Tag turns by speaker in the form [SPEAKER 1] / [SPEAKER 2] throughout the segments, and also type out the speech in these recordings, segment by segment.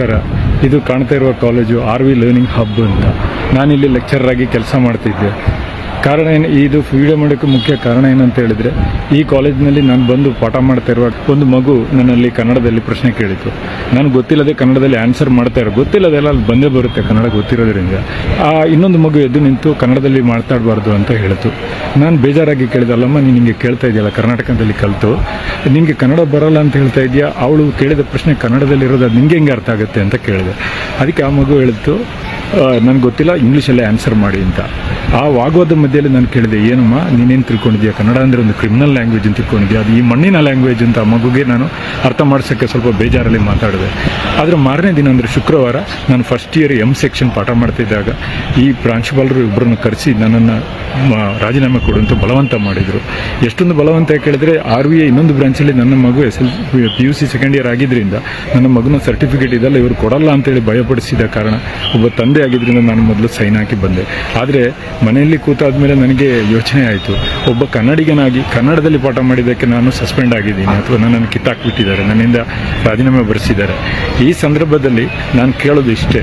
[SPEAKER 1] ನಮಸ್ಕಾರ ಇದು ಕಾಣ್ತಾ ಇರುವ college R V learning hub ಅಂತ. ನಾನಿಲ್ಲಿ ಲೆಕ್ಚರರ್ ಆಗಿ ಕೆಲಸ ಮಾಡ್ತಿದ್ದೆ. ಕಾರಣ ಏನು? ಇದು ವಿಡಿಯೋ ಮಾಡೋಕ್ಕೆ ಮುಖ್ಯ ಕಾರಣ ಏನಂತ ಹೇಳಿದರೆ, ಈ ಕಾಲೇಜಿನಲ್ಲಿ ನಾನು ಬಂದು ಪಾಠ ಮಾಡ್ತಾ ಇರುವ ಒಂದು ಮಗು ನನ್ನಲ್ಲಿ ಕನ್ನಡದಲ್ಲಿ ಪ್ರಶ್ನೆ ಕೇಳಿತು. ನಾನು ಗೊತ್ತಿಲ್ಲದೆ ಕನ್ನಡದಲ್ಲಿ ಆನ್ಸರ್ ಮಾಡ್ತಾ ಇರೋ ಗೊತ್ತಿಲ್ಲದೆಲ್ಲ ಅಲ್ಲಿ ಬಂದೇ ಬರುತ್ತೆ ಕನ್ನಡ ಗೊತ್ತಿರೋದ್ರಿಂದ. ಆ, ಇನ್ನೊಂದು ಮಗು ಎದ್ದು ನಿಂತು ಕನ್ನಡದಲ್ಲಿ ಮಾತಾಡಬಾರ್ದು ಅಂತ ಹೇಳಿತು. ನಾನು ಬೇಜಾರಾಗಿ ಕೇಳಿದಲ್ಲಮ್ಮ ನೀನು ಹಿಂಗೆ ಕೇಳ್ತಾ ಇದೆಯಲ್ಲ, ಕರ್ನಾಟಕದಲ್ಲಿ ಕಲಿತು. ನಿನಗೆ ಕನ್ನಡ ಬರಲ್ಲ ಅಂತ ಹೇಳ್ತಾ ಇದೆಯಾ? ಅವಳು ಕೇಳಿದ ಪ್ರಶ್ನೆ ಕನ್ನಡದಲ್ಲಿ ಇರೋದು, ಅದು ನಿಮಗೆ ಹೆಂಗೆ ಅರ್ಥ ಆಗುತ್ತೆ? ಅಂತ ಕೇಳಿದೆ. ಅದಕ್ಕೆ ಆ ಮಗು ಹೇಳಿತು ನನಗೆ ಗೊತ್ತಿಲ್ಲ ಇಂಗ್ಲೀಷಲ್ಲೇ ಆನ್ಸರ್ ಮಾಡಿ ಅಂತ. ಆ ವಾಗ್ವಾದ ಮಧ್ಯದಲ್ಲಿ ನಾನು ಕೇಳಿದೆ, ಏನಮ್ಮ, ನೀನೇನು ತಿಳ್ಕೊಂಡಿದ್ಯಾ? ಕನ್ನಡ ಅಂದರೆ ಒಂದು ಕ್ರಿಮಿನಲ್ ಲ್ಯಾಂಗ್ವೇಜ್ ಅಂತ ತಿಳ್ಕೊಂಡಿದ್ಯಾ? ಅದು ಈ ಮಣ್ಣಿನ ಲ್ಯಾಂಗ್ವೇಜ್ ಅಂತ ಮಗುಗೆ ನಾನು ಅರ್ಥ ಮಾಡಿಸೋಕ್ಕೆ ಸ್ವಲ್ಪ ಬೇಜಾರಲ್ಲಿ ಮಾತಾಡಿದೆ. ಆದರೆ ಮಾರನೇ ದಿನ ಅಂದರೆ ಶುಕ್ರವಾರ ನಾನು ಫಸ್ಟ್ ಇಯರ್ ಎಂ ಸೆಕ್ಷನ್ ಪಾಠ ಮಾಡ್ತಿದ್ದಾಗ ಈ ಪ್ರಾಂಶುಪಾಲರು ಇಬ್ಬರನ್ನು ಕರೆಸಿ ನನ್ನನ್ನು ರಾಜೀನಾಮೆ ಕೊಡುವಂತ ಬಲವಂತ ಮಾಡಿದರು. ಎಷ್ಟೊಂದು ಬಲವಂತ ಕೇಳಿದ್ರೆ ಆರ್ ವಿ ಐ ಇನ್ನೊಂದು ಬ್ರಾಂಚಲ್ಲಿ ನನ್ನ ಮಗು S L P U C second year ಆಗಿದ್ದರಿಂದ ನನ್ನ ಮಗನ ಸರ್ಟಿಫಿಕೇಟ್ ಇದೆಲ್ಲ ಇವರು ಕೊಡಲ್ಲ ಅಂತೇಳಿ ಭಯಪಡಿಸಿದ ಕಾರಣ ಒಬ್ಬ ತಂದೆ ಆಗಿದ್ದರಿಂದ ನಾನು ಮೊದಲು ಸೈನ್ ಹಾಕಿ ಬಂದೆ. ಆದರೆ ಮನೆಯಲ್ಲಿ ಕೂತಾದ್ಮೇಲೆ ನನಗೆ ಯೋಚನೆ ಆಯಿತು. ಒಬ್ಬ ಕನ್ನಡಿಗನಾಗಿ ಕನ್ನಡದಲ್ಲಿ ಪಾಠ ಮಾಡಿದ್ದಕ್ಕೆ ನಾನು ಸಸ್ಪೆಂಡ್ ಆಗಿದ್ದೀನಿ. ಅಥವಾ ನನ್ನನ್ನು ಕಿತ್ತಾಕ್ಬಿಟ್ಟಿದ್ದಾರೆ. ನನ್ನಿಂದ ರಾಜೀನಾಮೆ ಬರೆಸಿದ್ದಾರೆ. ಈ ಸಂದರ್ಭದಲ್ಲಿ ನಾನು ಕೇಳೋದು ಇಷ್ಟೇ.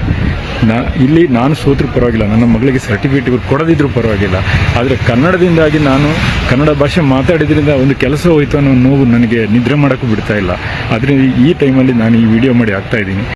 [SPEAKER 1] ನಾ, ಇಲ್ಲಿ ನಾನು ಸೋತರೂ ಪರವಾಗಿಲ್ಲ. ನನ್ನ ಮಗಳಿಗೆ ಸರ್ಟಿಫಿಕೇಟ್ ಕೊಡದಿದ್ರು ಪರವಾಗಿಲ್ಲ. ಆದರೆ ಕನ್ನಡದಿಂದಾಗಿ ನಾನು ಕನ್ನಡ ಭಾಷೆ ಮಾತಾಡಿದ್ರಿಂದ ಒಂದು ಕೆಲಸ ಹೋಯಿತು ಅನ್ನೋ ನೋವು ನನಗೆ ನಿದ್ರೆ ಮಾಡೋಕ್ಕೂ ಬಿಡ್ತಾ ಇಲ್ಲ. ಆದರೆ ಈ ಟೈಮಲ್ಲಿ ನಾನು ಈ ವಿಡಿಯೋ ಮಾಡಿ ಆಗ್ತಾ ಇದ್ದೀನಿ.